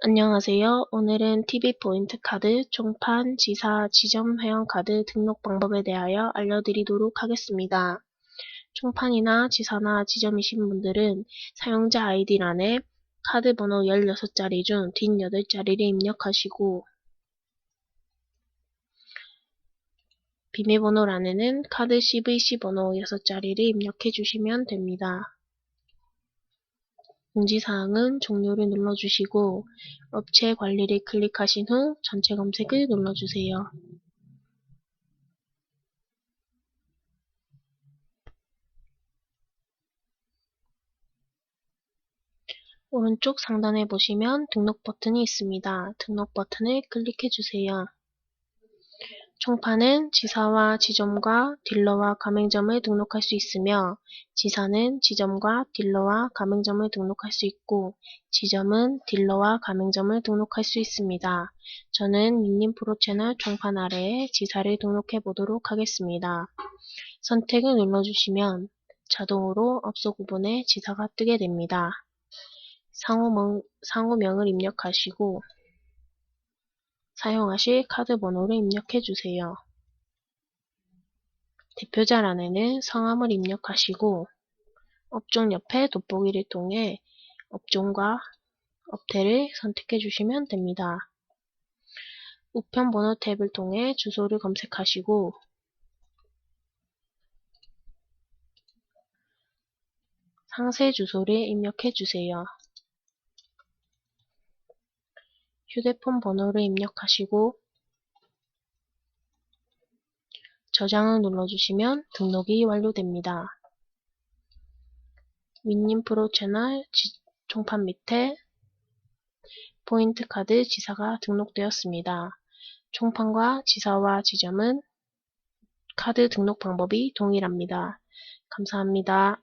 안녕하세요. 오늘은 TV포인트 카드, 총판, 지사, 지점 회원 카드 등록 방법에 대하여 알려드리도록 하겠습니다. 총판이나 지사나 지점이신 분들은 사용자 아이디란에 카드 번호 16자리 중 뒷 8자리를 입력하시고 비밀번호란에는 카드 CVC 번호 6자리를 입력해 주시면 됩니다. 공지사항은 종료를 눌러주시고 업체 관리를 클릭하신 후 전체 검색을 눌러주세요. 오른쪽 상단에 보시면 등록 버튼이 있습니다. 등록 버튼을 클릭해 주세요. 총판은 지사와 지점과 딜러와 가맹점을 등록할 수 있으며 지사는 지점과 딜러와 가맹점을 등록할 수 있고 지점은 딜러와 가맹점을 등록할 수 있습니다. 저는 민님 프로 채널 총판 아래에 지사를 등록해 보도록 하겠습니다. 선택을 눌러주시면 자동으로 업소 구분에 지사가 뜨게 됩니다. 상호명, 상호명을 입력하시고 사용하실 카드 번호를 입력해 주세요. 대표자란에는 성함을 입력하시고 업종 옆에 돋보기를 통해 업종과 업태를 선택해 주시면 됩니다. 우편 번호 탭을 통해 주소를 검색하시고 상세 주소를 입력해 주세요. 휴대폰 번호를 입력하시고 저장을 눌러주시면 등록이 완료됩니다. 윈님 프로 채널 총판 밑에 포인트 카드 지사가 등록되었습니다. 총판과 지사와 지점은 카드 등록 방법이 동일합니다. 감사합니다.